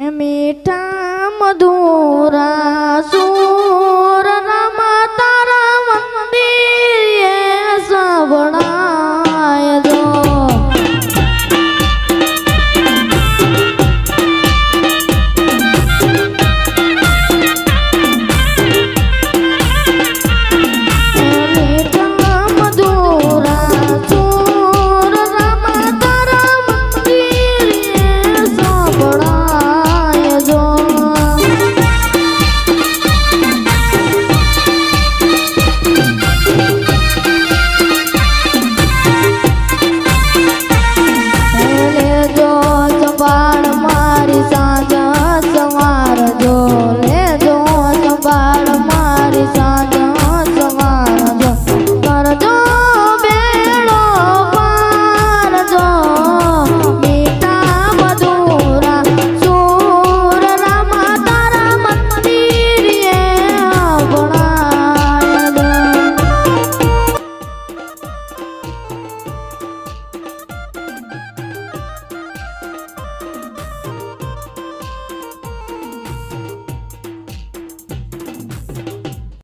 મીઠા મધુરા સુર जाता